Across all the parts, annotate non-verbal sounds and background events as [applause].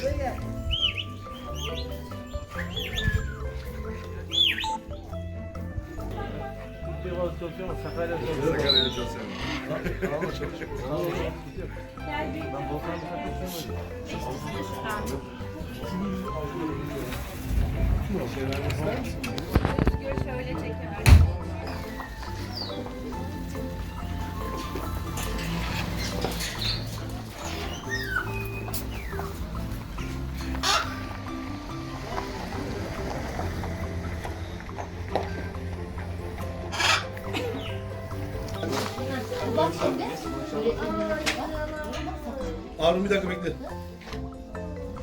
Şöyle Harun bir dakika bekle.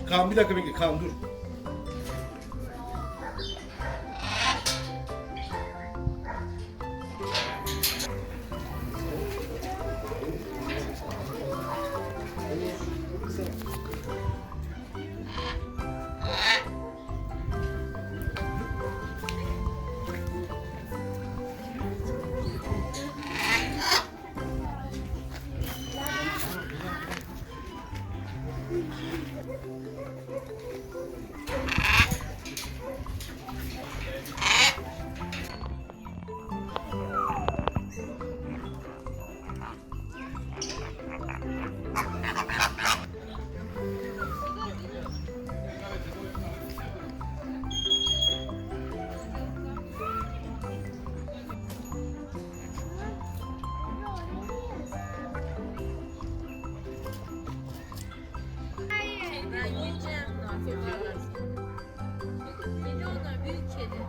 Kaan bir dakika bekle. Kaan dur. Ben yiyeceğim. Yedi onlar büyük kedi.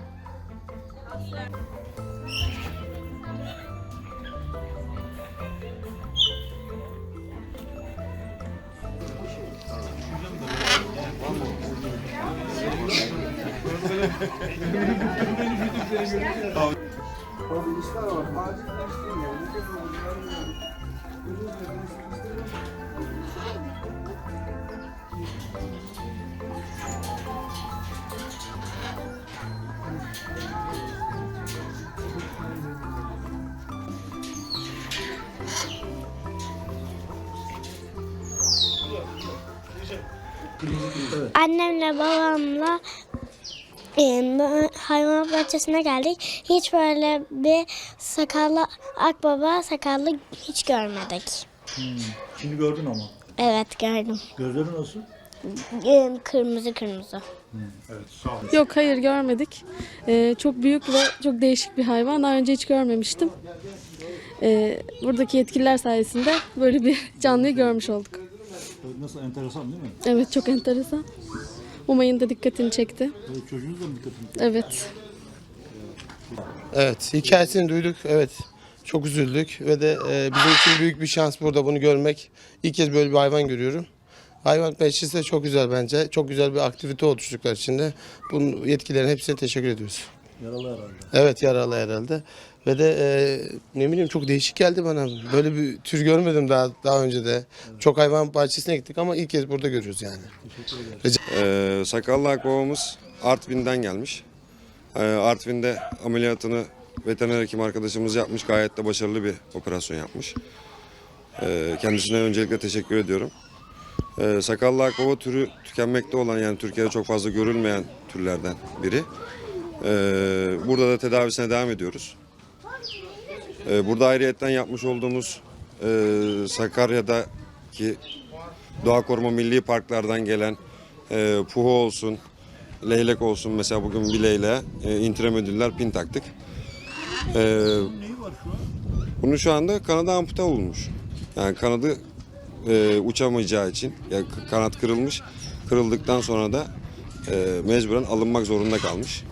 Aslan. [laughs] Annemle babamla e, hayvan bahçesine geldik. Hiç böyle bir sakallı akbaba sakallı hiç görmedik. Şimdi gördün ama. Evet gördüm. Gözleri nasıl? Kırmızı kırmızı. Evet sağ ol. Yok hayır görmedik. Ee, çok büyük ve çok değişik bir hayvan. Daha önce hiç görmemiştim. Ee, buradaki yetkililer sayesinde böyle bir [laughs] canlıyı görmüş olduk. Nasıl enteresan değil mi? Evet çok enteresan. Umay'ın da dikkatini çekti. Çocuğunuz da mı dikkatini Evet. Evet, hikayesini duyduk. Evet, çok üzüldük ve de e, bizim için büyük bir şans burada bunu görmek. İlk kez böyle bir hayvan görüyorum. Hayvan bahçesi de çok güzel bence. Çok güzel bir aktivite oldu çocuklar için de. Bunun yetkilerin hepsine teşekkür ediyoruz. Yaralı herhalde. Evet, yaralı herhalde. Ve de e, ne bileyim çok değişik geldi bana. Böyle bir tür görmedim daha daha önce de. Çok hayvan bahçesine gittik ama ilk kez burada görüyoruz yani. Ee, sakallı akbabamız Artvin'den gelmiş. Ee, Artvin'de ameliyatını veteriner hekim arkadaşımız yapmış. Gayet de başarılı bir operasyon yapmış. Ee, kendisine öncelikle teşekkür ediyorum. Ee, sakallı akbaba türü tükenmekte olan yani Türkiye'de çok fazla görülmeyen türlerden biri. Ee, burada da tedavisine devam ediyoruz. Burada ayrıyetten yapmış olduğumuz e, Sakarya'daki Doğa Koruma Milli Parklardan gelen e, olsun, leylek olsun. Mesela bugün bir leyleğe e, intremedüller pin taktık. E, Neyi var şu anda kanadı ampute olmuş. Yani kanadı e, uçamayacağı için yani kanat kırılmış. Kırıldıktan sonra da e, mecburen alınmak zorunda kalmış.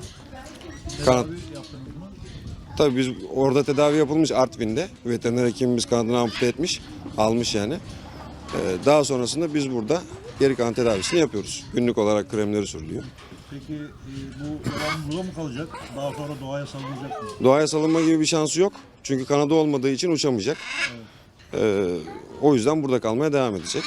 Kanat? Tabii biz orada tedavi yapılmış Artvin'de. Veteriner hekimimiz kanadını ampute etmiş, almış yani. Ee, daha sonrasında biz burada geri kalan tedavisini yapıyoruz. Günlük olarak kremleri sürülüyor. Peki e, bu hayvan burada mı kalacak? Daha sonra doğaya salınacak mı? Doğaya salınma gibi bir şansı yok. Çünkü kanadı olmadığı için uçamayacak. Ee, o yüzden burada kalmaya devam edecek.